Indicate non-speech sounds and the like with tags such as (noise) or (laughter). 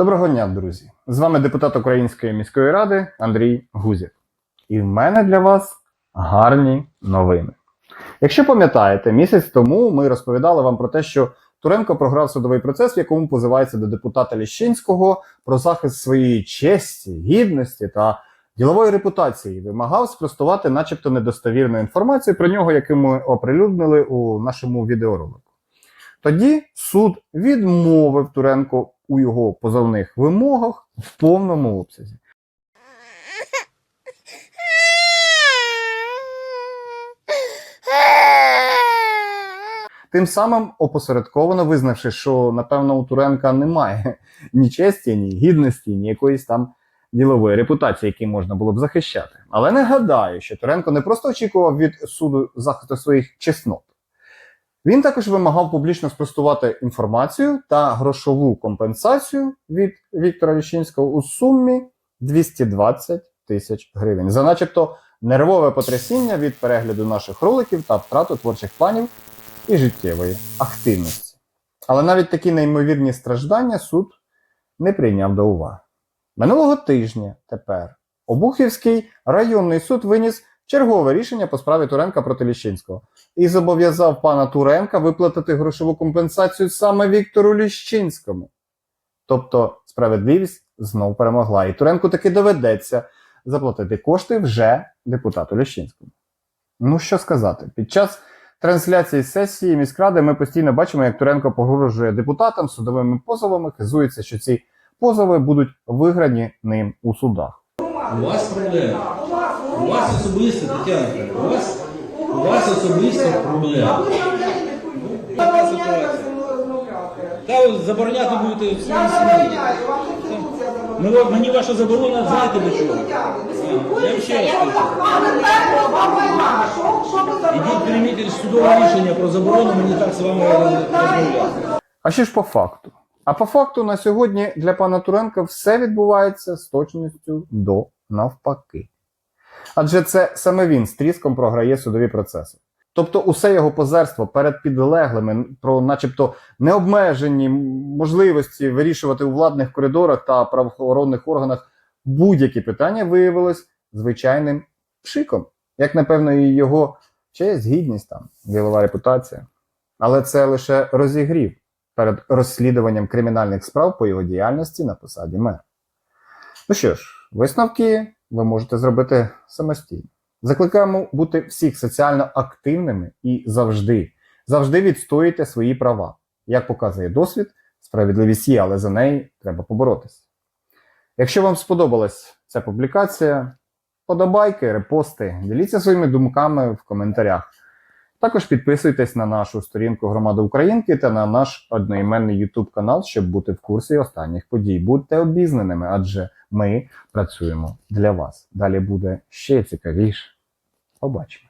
Доброго дня, друзі! З вами депутат Української міської ради Андрій Гузєв. І в мене для вас гарні новини. Якщо пам'ятаєте, місяць тому ми розповідали вам про те, що Туренко програв судовий процес, в якому позивається до депутата Ліщинського про захист своєї честі, гідності та ділової репутації. Вимагав спростувати, начебто, недостовірну інформацію про нього, яку ми оприлюднили у нашому відеоролику. Тоді суд відмовив Туренко у його позовних вимогах в повному обсязі. Тим самим опосередковано визнавши, що напевно у Туренка немає (laughs) ні честі, ні гідності, ні якоїсь там ділової репутації, які можна було б захищати. Але не гадаю, що Туренко не просто очікував від суду захисту своїх чеснот. Він також вимагав публічно спростувати інформацію та грошову компенсацію від Віктора Віщинського у сумі 220 тисяч гривень за начебто нервове потрясіння від перегляду наших роликів та втрату творчих планів і життєвої активності. Але навіть такі неймовірні страждання суд не прийняв до уваги. Минулого тижня тепер Обухівський районний суд виніс чергове рішення по справі Туренка проти Ліщинського і зобов'язав пана Туренка виплатити грошову компенсацію саме Віктору Ліщинському. Тобто справедливість знов перемогла, і Туренку таки доведеться заплатити кошти вже депутату Ліщинському. Ну що сказати, під час трансляції сесії міськради ми постійно бачимо, як Туренко погрожує депутатам судовими позовами, хизується, що ці позови будуть виграні ним у судах. У вас проблема. У вас особисто, Тетяна, у вас, у вас особисто проблема. Та ви забороняти будете в своїй сім'ї. Ну, от мені ваша заборона знаєте до чого? Я вам ще раз кажу. Ідіть прийміть судове рішення про заборону, мені так з вами розмовляти. А що ж по факту? А по факту на сьогодні для пана Туренка все відбувається з точністю до навпаки. Адже це саме він з тріском програє судові процеси. Тобто усе його позерство перед підлеглими про начебто необмежені можливості вирішувати у владних коридорах та правоохоронних органах будь-які питання виявилось звичайним пшиком, як напевно і його честь, гідність там, ділова репутація. Але це лише розігрів перед розслідуванням кримінальних справ по його діяльності на посаді мера. Ну що ж, висновки ви можете зробити самостійно. Закликаємо бути всіх соціально активними і завжди, завжди відстоюйте свої права. Як показує досвід, справедливість є, але за неї треба поборотися. Якщо вам сподобалась ця публікація, подобайки, репости, діліться своїми думками в коментарях. Також підписуйтесь на нашу сторінку Громади Українки та на наш одноіменний YouTube канал, щоб бути в курсі останніх подій. Будьте обізнаними, адже ми працюємо для вас. Далі буде ще цікавіше. Побачимо.